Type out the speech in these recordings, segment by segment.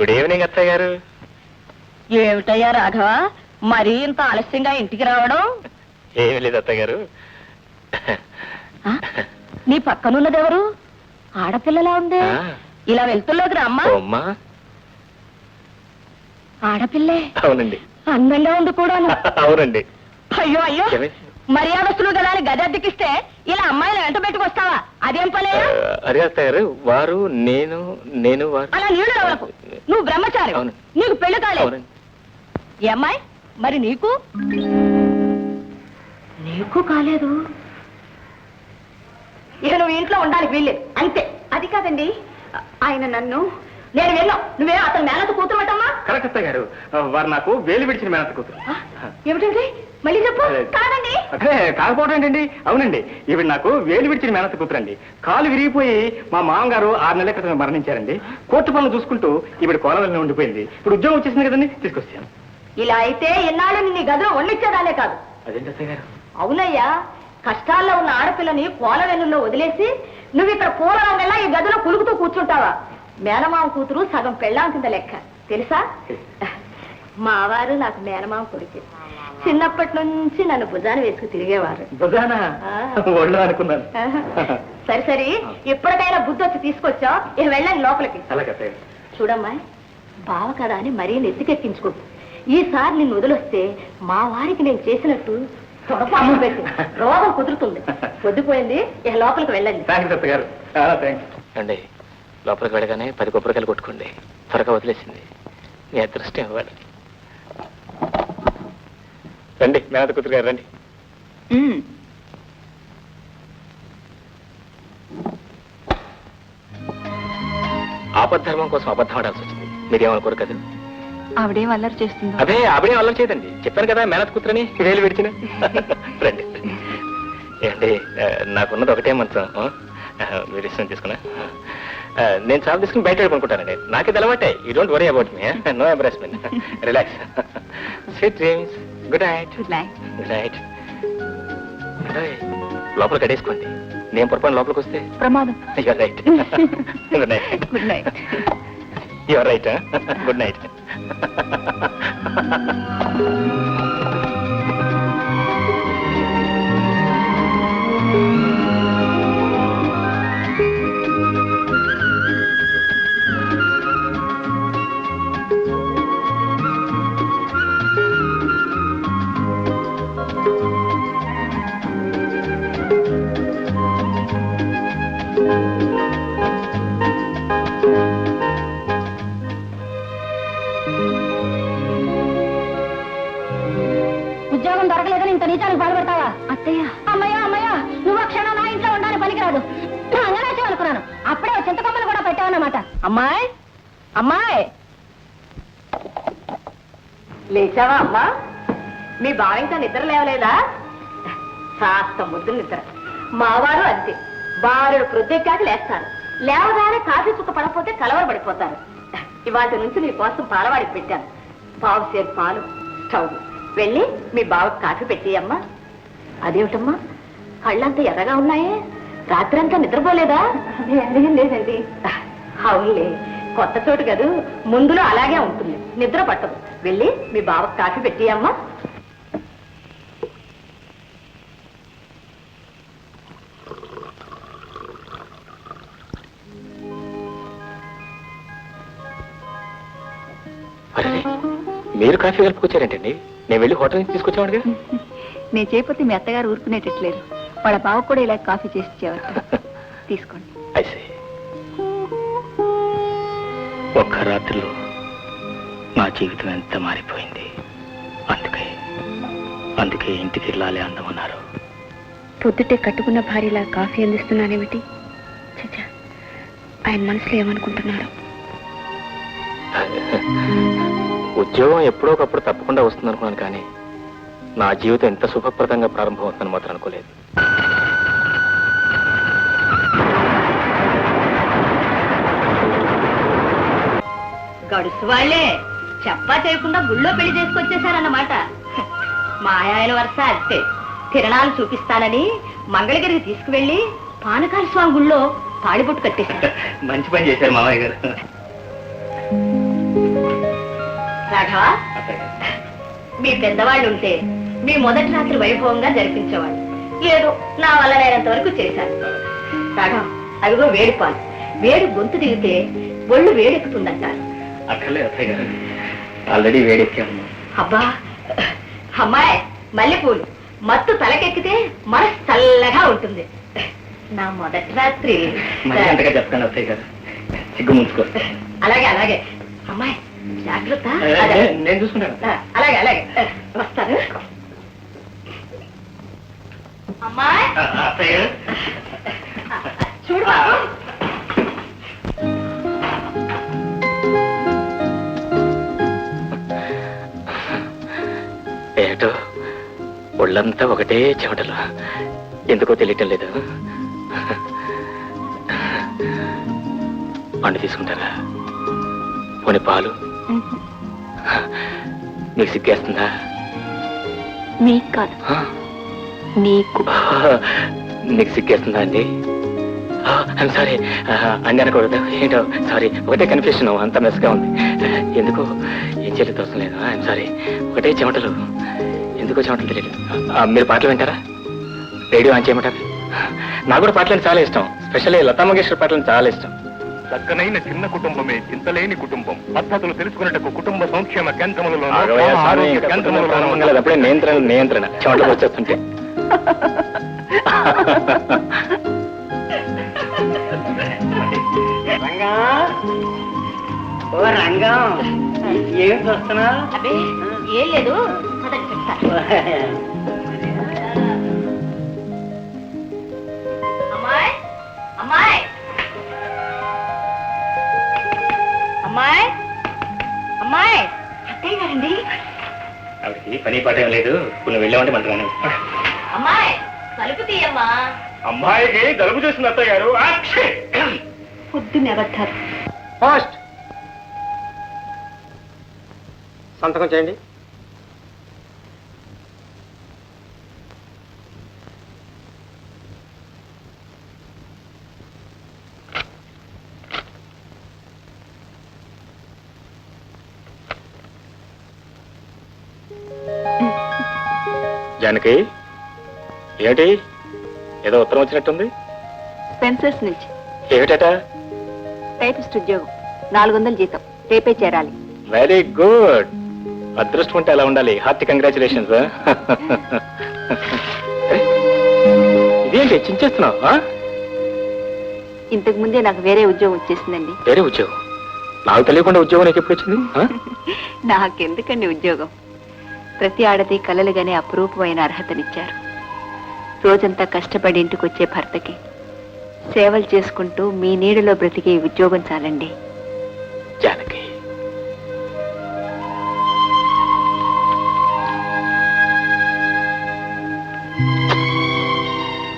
Good evening అత్తయ్య గారు. ఏమిటయ్యా రాఘవ? మరీ ఇంత ఆలస్యంగా ఇంటికి రావడం? ఏమీ లేదు అత్తయ్య గారు. ఆ? నీ పక్కనున్నదెవరు ఆడపిల్లలా ఉంది? ఆ. ఇలా వెళ్తుల్లోకి రమ్మా. ఓ అమ్మా. ఆడపిల్లే. అవునండి. అందంగా ఉంది కూడాను. అవునండి. అయ్యో అయ్యో? మర్యాదస్తులు కదా అని గది అద్దెకిస్తే ఇలా అమ్మాయిని వెంట పెట్టుకొస్తావా? అదేం పనే గారు వారు నేను నేను వారు. అలా నీళ్ళు రవలకు నువ్వు బ్రహ్మచారి. అవును. నీకు పెళ్ళి కాలేదు. అవునండి. ఏ అమ్మాయి? మరి నీకు? నీకు కాలేదు. ఇక నువ్వు ఇంట్లో ఉండాలి వీల్లేదు. అంతే. అది కాదండి ఆయన నన్ను నేను వెళ్ళాం నువ్వే అతను మేనత కూతురుటమ్మా కరెక్ట్ అత్తయ్య గారు. వారు నాకు వేలు విడిచిన మేనత్త కూతురు. ఏమిటండి? మళ్ళీ చెప్పు. కాదండి. అదే కాకపోవడం ఏంటండి? అవునండి. ఈవిడ నాకు వేలు విడిచిన మేనత్త కూతురండి. కాలు విరిగిపోయి మా మామగారు ఆరు నెలల క్రితం మరణించారండి. కోర్టు పనులు చూసుకుంటూ ఈవిడ కోలవల్ని ఉండిపోయింది. ఇప్పుడు ఉద్యోగం వచ్చేసింది కదండి? తీసుకొచ్చాను. ఇలా అయితే ఎన్నాళ్ళు నిన్ను గదిలో వండించేదాలే కాదు. అదేంటి గారు? అవునయ్యా కష్టాల్లో ఉన్న ఆడపిల్లని పూల వెన్నుల్లో వదిలేసి నువ్వు ఇక్కడ పూల రంగల్లా ఈ గదిలో కులుకుతూ కూర్చుంటావా? మేనమామ కూతురు సగం పెళ్ళాం కింద లెక్క. తెలుసా? మావారు నాకు మేనమామ కొడుకు. చిన్నప్పటి నుంచి నన్ను భుజాన వేసుకు తిరిగేవారు. ఒళ్ళు అనుకున్నాను. సరే సరే. ఎప్పటికైనా బుద్ధి వచ్చి తీసుకొచ్చా ఇక వెళ్ళండి లోపలికి. చూడమ్మా బావ కదా అని మరీ నెత్తికెక్కించుకో. ఈసారి నిన్ను వదిలొస్తే మా వారికి నేను చేసినట్టు తొడపాము పెట్టి రోగం కుదురుతుంది. పొద్దుపోయింది ఇక లోపలికి వెళ్ళండి. అండి లోపలికి వెళ్ళగానే పది కొబ్బరికాయలు కొట్టుకోండి త్వరగా వదిలేసింది. మీ అదృష్టం ఇవ్వాలి. రండి మేనత కూతురు గారు రండి. ఆపద్ధర్మం కోసం అబద్ధం ఆడాల్సి వచ్చింది. మీరేమనుకోరు కదా? ఆవిడేం అల్లరి చేస్తుందో. అదే ఆవిడే అల్లం చేయదండి. చెప్పాను కదా మేనత కూతురని వేలు విడిచిన. రండి. ఏంటి నాకున్నది ఒకటే మంచం మీరు ఇష్టం తీసుకున్నా. నేను చాలా తీసుకుని బయట పడుకుంటానండి నాకే అలవాటే. You don't worry about me no embarrassment relax sweet dreams good night good night good night లోపల కడేసుకోండి నేను పొరపాటు లోపలికి వస్తే? ప్రమాదం. You're right good night good night you're right good night నీచానికి బాధపడతావా అత్తయ్య. అమ్మయ్య అమ్మయ్య నువ్వు ఆ క్షణం నా ఇంట్లో ఉండాలని పనికిరాదు. అంగనాచి అనుకున్నాను. అప్పుడే చింతకొమ్మలు కూడా పెట్టావన్నమాట. అమ్మాయి అమ్మాయి. లేచావా అమ్మా? మీ బావ ఇంకా నిద్ర లేవలేదా? కాస్త ముద్దు నిద్ర. మావారు అంతే. బారుడు ప్రొద్దెక్కాక లేస్తారు. లేవగానే కాఫీ చుక్క పడకపోతే కలవర పడిపోతారు. ఇవాటి నుంచి నీ కోసం పాలవాడికి పెట్టాను. పావు సేపు పాలు స్టవ్. వెళ్ళి మీ బావకి కాఫీ పెట్టి అమ్మా. అదేమిటమ్మా? కళ్ళంతా ఎర్రగా ఉన్నాయే? రాత్రంతా నిద్రపోలేదా? లేదండి అవునులే కొత్త చోటు కదూ. ముందులో అలాగే ఉంటుంది. నిద్ర పట్టదు. వెళ్ళి మీ బావకి కాఫీ పెట్టి అమ్మా. అరే మీరు కాఫీ కలుపుకొచ్చారేంటండి? నేను వెళ్ళి హోటల్ నుంచి తీసుకొచ్చామడుగా నేను చేయకపోతే మీ అత్తగారు ఊరుకునేటట్లేరు వాళ్ళ బావ కూడా ఇలా కాఫీ చేసి ఇచ్చేవారు. తీసుకోండి. ఐసే ఒక్క రాత్రిలో నా జీవితం ఎంత మారిపోయింది? అందుకే అందుకే ఇంటికి వెళ్ళాలి అందమన్నారు. పొద్దుటే కట్టుకున్న భార్యలా కాఫీ అందిస్తున్నానేమిటి? చచ్చా ఆయన మనసులో ఏమనుకుంటున్నారు? ఉద్యోగం ఎప్పుడో ఒకప్పుడు తప్పకుండా వస్తుంది అనుకున్నాను కానీ నా జీవితం ఎంత సుఖప్రదంగా ప్రారంభం అవుతుందని మాత్రం అనుకోలేదు. గడుసు వాళ్ళే చెప్పా చేయకుండా గుళ్ళో పెళ్ళి చేసుకొచ్చేసారన్నమాట మా ఆయన వరుస అంతే. తిరణాలు చూపిస్తానని మంగళగిరికి తీసుకువెళ్ళి పానకాల స్వామి గుళ్ళో తాళిబొట్టు కట్టేశారు. మంచి పని చేశారు మామయ్య గారు. రాఘవ? మీ పెద్దవాళ్ళు ఉంటే మీ మొదటి రాత్రి వైభవంగా జరిపించేవాళ్ళు. ఏదో నా వల్ల నేనంత వరకు చేశాను రాఘవ అదిగో వేడి పాలు. వేడి గొంతు దిగితే ఒళ్ళు వేడెక్కుతుందంటారు. అక్కర్లేదు అత్తయ్య గారు ఆల్రెడీ వేడెక్కాము. అబ్బా అమ్మాయి మల్లెపూలు. మత్తు తలకెక్కితే మనసు చల్లగా ఉంటుంది. నా మొదటి రాత్రి. అంతగా చెప్పకండి అత్తయ్య గారు సిగ్గు ముంచుకో. అలాగే అలాగే. అమ్మాయి జాగ్రత్త. నేను చూసుకుంటాను. అలాగే అలాగే. వస్తాను. గారు చూడు బాబు. ఏటో ఒళ్ళంతా ఒకటే చెమటలు. ఎందుకో తెలియటం లేదు. పండు తీసుకుంటారా? పోనీ పాలు. మీకు సిగ్గేస్తుందా? మీకు కాదు? నీకు. నీకు సిగ్గేస్తుందా అండి? సారీ అండి అనకూడదు. ఏంటో సారీ ఒకటే కన్ఫ్యూషన్ అంత మెస్గా ఉంది. ఎందుకో? ఏం చేయలేదు అవసరం లేదు. ఐఎమ్ సారీ ఒకటే చెమటలు. ఎందుకో చెమటలు తెలియదు. ఆ, మీరు పాటలు వింటారా? రేడియో ఆన్ చేయమంటారు? నాకు కూడా పాటలు చాలా ఇష్టం. స్పెషల్లీ లతా మంగేశ్వర్ పాటలు చాలా ఇష్టం. చక్కనైన చిన్న కుటుంబమే చింతలేని కుటుంబం. పద్ధతులు తెలుసుకున్నట్టు కుటుంబ సంక్షేమ కేంద్రములలో. అప్పుడే నియంత్రణ నియంత్రణ. చెమటలు వచ్చేస్తుంటే. రంగా. ఓ రంగం. ఏం చూస్తున్నా అబ్బే ఏం లేదు. చెప్తా. పని పాట ఏం లేదు. ఇప్పుడు వెళ్ళామంటే మన రాను. అమ్మాయి తలుపు తీయమ్మా. అమ్మాయికి జలుబు చేసిన అత్తయ్య గారు. ఆక్షి! పొద్దున్న అబద్ధాలు. పోస్ట్ సంతకం చేయండి. జానకి ఏమిటి? ఏదో ఉత్తరం వచ్చినట్టుంది? స్పెన్సర్స్ నుంచి. ఏమిటట? టైపిస్ట్ ఉద్యోగం. నాలుగు వందల జీతం. రేపే చేరాలి. వెరీ గుడ్ అదృష్టం ఉంటే అలా ఉండాలి. హార్టీ కంగ్రాచులేషన్స్ ఇదేంటి? చించేస్తున్నావు? ఇంతకు ముందే నాకు వేరే ఉద్యోగం వచ్చేసిందండి. వేరే ఉద్యోగం? నాకు తెలియకుండా ఉద్యోగం నీకు ఎప్పుడు వచ్చింది ఆ? నాకెందుకండి ఉద్యోగం? ప్రతి ఆడది కలలుగానే అపురూపమైన అర్హతనిచ్చారు. రోజంతా కష్టపడి ఇంటికి వచ్చే భర్తకి సేవలు చేసుకుంటూ మీ నీడలో బ్రతికే ఉద్యోగం చాలండి. జానకి.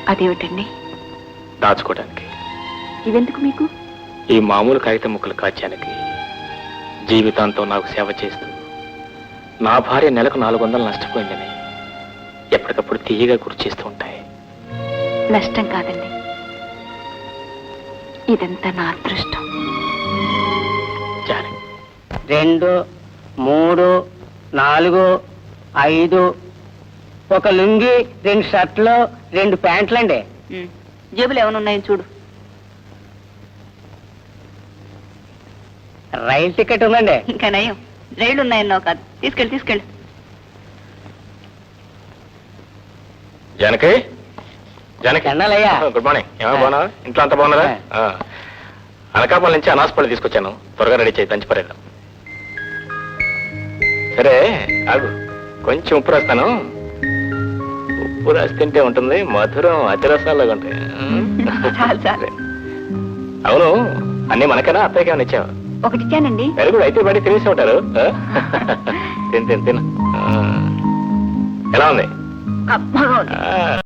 అదేమిటండి? దాచుకోవడానికి. ఇవెందుకు మీకు? ఈ మామూలు కాగితం ముక్కలు కాచానికి జీవితాంతం నాకు సేవ చేస్తూ నా భార్య నెలకు నాలుగు వందలు నష్టపోయిందని ఎప్పటికప్పుడు తీయగా గుర్తు చేస్తూ ఉంటాయి. నష్టం కాదండి. ఇదంతా నా అదృష్టం. రెండు మూడు నాలుగు ఐదు ఒక లుంగి రెండు షర్ట్లు రెండు ప్యాంట్లండి. జేబులు ఏమైనా ఉన్నాయో చూడు. రైలు టికెట్ ఉందండి. ఇంకా నయం. రైళ్ళు ఉన్నాయన్నావు కాదు తీసుకెళ్ళి తీసుకెళ్ళి. జానకి? జానకి. Good morning. ఏమో బాగున్నా ఇంట్లో అంత బాగున్నారా? ఆ. అనకాపల్లి నుంచి అనాసపల్లి తీసుకొచ్చాను. త్వరగా రెడీ చేయి దంచి పరేద్దాం సరే ఆగు. కొంచెం ఉప్పు రాస్తాను. ఉప్పు రాసి తింటే ఉంటుంది మధురం అతిరసాలుగా ఉంటాయి. అవును అన్ని మనకైనా అత్తయ్యకి ఏమైనా ఇచ్చావు? ఒకటి ఇచ్చానండి వెరీ గుడ్ అయితే బయట తినేసి ఉంటారు? తిను తిను తిను. ఎలా ఉంది అబ్బా.